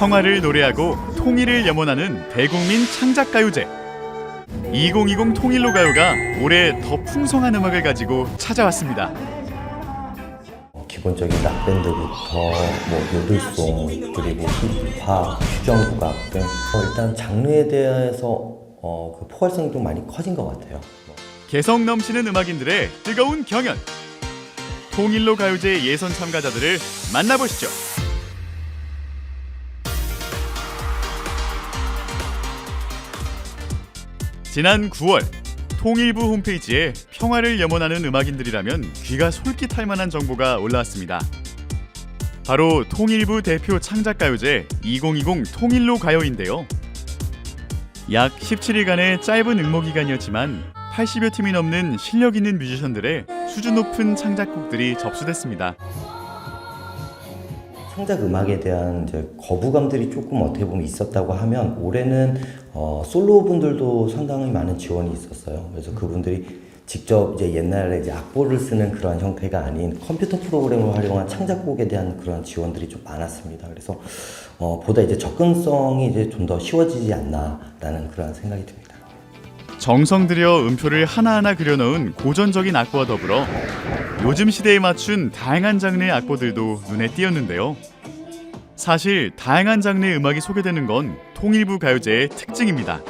평화를 노래하고 통일을 염원하는 대국민 창작가요제 2020 통일로 가요가 올해 더 풍성한 음악을 가지고 찾아왔습니다. 어, 기본적인 락밴드부터 뭐 요들송 그리고 힙합, 퓨전국악 등 어, 일단 장르에 대해서 어, 그 포괄성이 좀 많이 커진 것 같아요. 개성 넘치는 음악인들의 뜨거운 경연 통일로 가요제 예선 참가자들을 만나보시죠. 지난 9월 통일부 홈페이지에 평화를 염원하는 음악인들이라면 귀가 솔깃할 만한 정보가 올라왔습니다. 바로 통일부 대표 창작가요제 2020 통일로 가요인데요. 약 17일간의 짧은 응모 기간이었지만 80여 팀이 넘는 실력 있는 뮤지션들의 수준 높은 창작곡들이 접수됐습니다. 창작 음악에 대한 이제 거부감들이 조금 어떻게 보면 있었다고 하면 올해는 어, 솔로 분들도 상당히 많은 지원이 있었어요. 그래서 그분들이 직접 이제 옛날에 이제 악보를 쓰는 그런 형태가 아닌 컴퓨터 프로그램을 활용한 창작곡에 대한 그런 지원들이 좀 많았습니다. 그래서 어, 보다 이제 접근성이 이제 좀 더 쉬워지지 않나라는 그런 생각이 듭니다. 정성 들여 음표를 하나하나 그려넣은 고전적인 악보와 더불어 요즘 시대에 맞춘 다양한 장르의 악보들도 눈에 띄었는데요. 사실 다양한 장르의 음악이 소개되는 건 통일부 가요제의 특징입니다.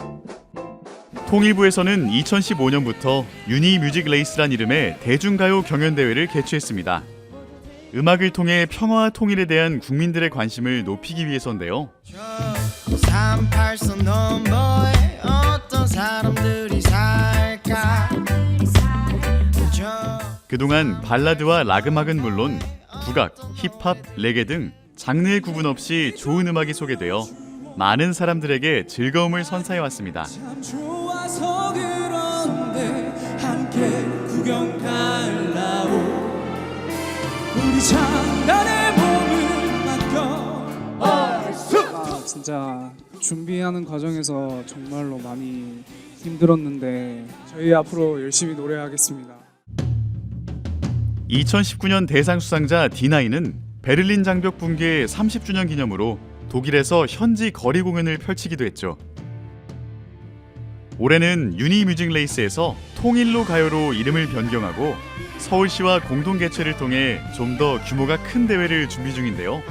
통일부에서는 2015년부터 유니 뮤직 레이스란 이름의 대중가요 경연대회를 개최했습니다. 음악을 통해 평화와 통일에 대한 국민들의 관심을 높이기 위해서인데요. 그동안 발라드와 락 음악은 물론 국악, 힙합, 레게 등 장르의 구분 없이 좋은 음악이 소개되어 많은 사람들에게 즐거움을 선사해 왔습니다. 아, 진짜 준비하는 과정에서 정말로 많이 힘들었는데 저희 앞으로 열심히 노래하겠습니다. 2019년 대상 수상자 D9는 베를린 장벽 붕괴 30주년 기념으로 독일에서 현지 거리 공연을 펼치기도 했죠. 올해는 유니 뮤직 레이스에서 통일로 가요로 이름을 변경하고 서울시와 공동 개최를 통해 좀 더 규모가 큰 대회를 준비 중인데요.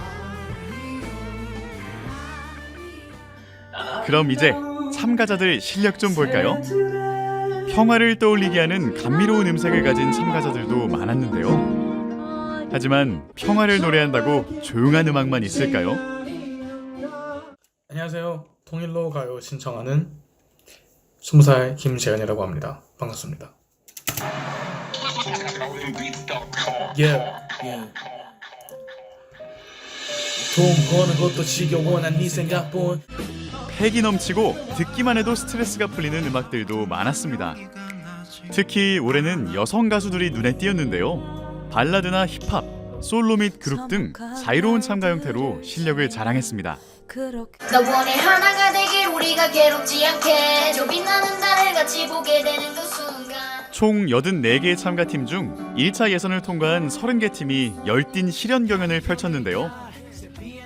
그럼 이제 참가자들 실력 좀 볼까요? 평화를 떠올리게 하는 감미로운 음색을 가진 참가자들도 많았는데요. 하지만 평화를 노래한다고 조용한 음악만 있을까요? 안녕하세요. 통일로 가요 신청하는 20살 김재현이라고 합니다. 반갑습니다. Yeah, yeah. 돈 버는 것도 지겨워 난네 생각뿐 패기 넘치고 듣기만 해도 스트레스가 풀리는 음악들도 많았습니다. 특히 올해는 여성 가수들이 눈에 띄었는데요. 발라드나 힙합, 솔로 및 그룹 등 자유로운 참가 형태로 실력을 자랑했습니다. 나 원해 하나가 되길 우리가 괴롭지 않게 저 빛나는 달을 같이 보게 되는 그 순간 총 84개의 참가팀 중 1차 예선을 통과한 30개 팀이 열띤 실현 경연을 펼쳤는데요.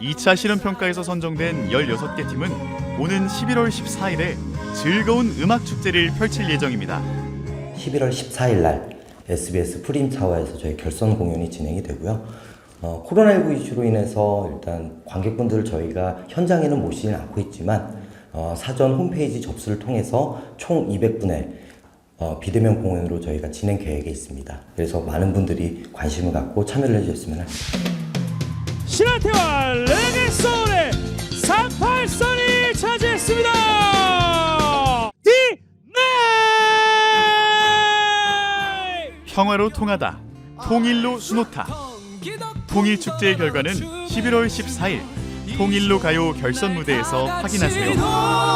2차 실현 평가에서 선정된 16개 팀은 오는 11월 14일에 즐거운 음악 축제를 펼칠 예정입니다. 11월 14일 날 SBS 프림 타워에서 저희 결선 공연이 진행이 되고요. 어, 코로나19 이슈로 인해서 일단 관객분들을 저희가 현장에는 모시지는 않고 있지만 어, 사전 홈페이지 접수를 통해서 총 200분의 어, 비대면 공연으로 저희가 진행 계획에 있습니다. 그래서 많은 분들이 관심을 갖고 참여를 해주셨으면 합니다. 신한테와 레게소울의 38 차지했습니다 D9 평화로 통하다, 통일로 수놓다. 통일 축제의 결과는 11월 14일 통일로 가요 결선 무대에서 확인하세요.